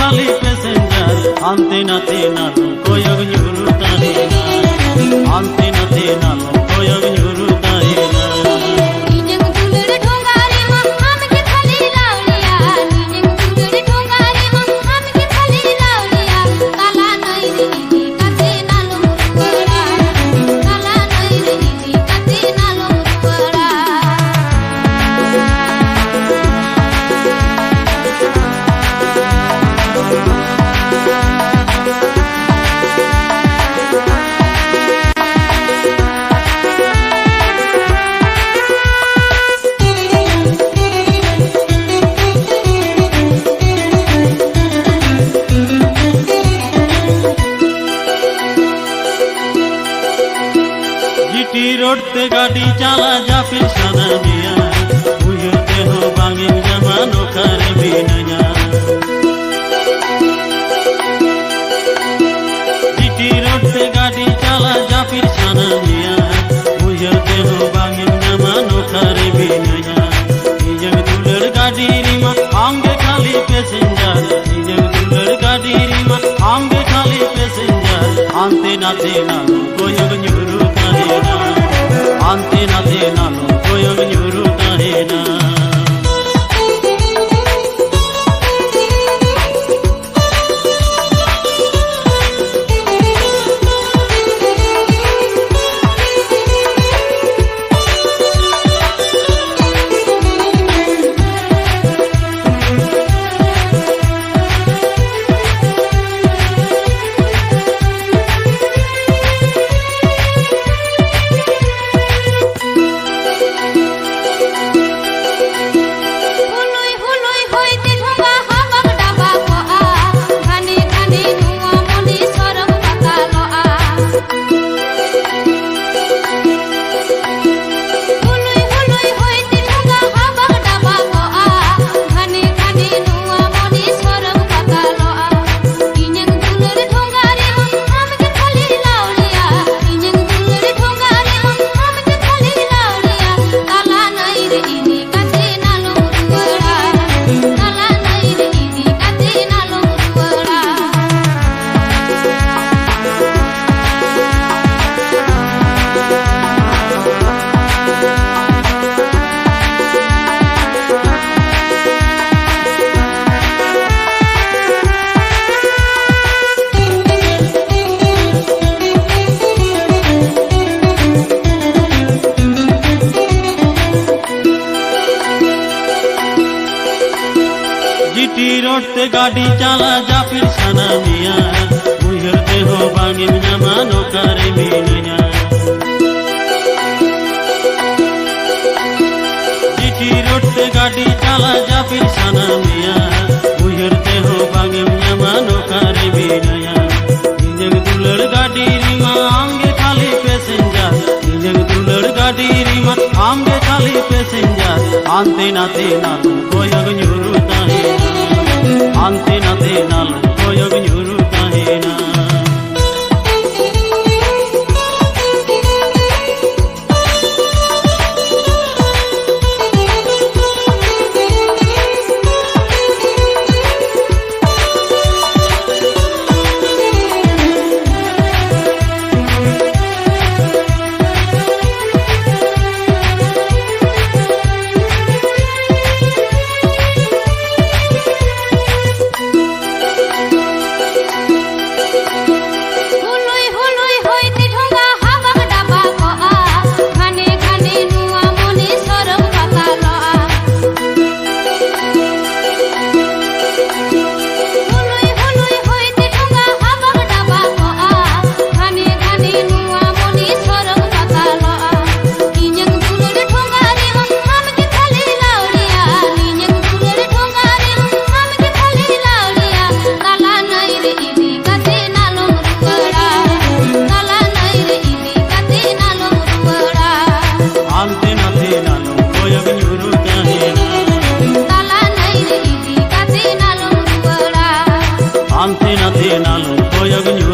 খালি প্যাসেঞ্জার আনতে নাতে না কয়ক করতে গাড়ি চালা যাবে সাদা মিয়া। উইতে হো বাঙিম জামানো করবি না জিটি রোডতে গাড়ি চালা যাবে সাদা মিয়া। উইতে হো বাঙিম জামানো করবি না নিজের দুলের গাড়ির আনতে না কোয়গ ante nate nalo koyog nyuru city road তে গাড়ি চালা, জাফির সানা মিয়া। মুহের দেহ বাঙিম জামানো কারে মিলিনা সিটি রোড তে গাড়ি চালা, জাফির সানা মিয়া। মুহের দেহ বাঙিম জামানো কারে মিলিনা নিজের দুলর গাড়ি রিমা, আঙ্গে খালি প্যাসেঞ্জার। নিজের দুলর গাড়ি রিমা, আঙ্গে খালি প্যাসেঞ্জার। আনতে নাতে না কয়গ nyuru tahe Antena de nal, koyo bin yuru kahena. Amte नथे नानो कोयब न्यूरु ताने ताला नहीं रे गीती काचे नालो नुवड़ा आमते नथे नालो कोयब न्यूरु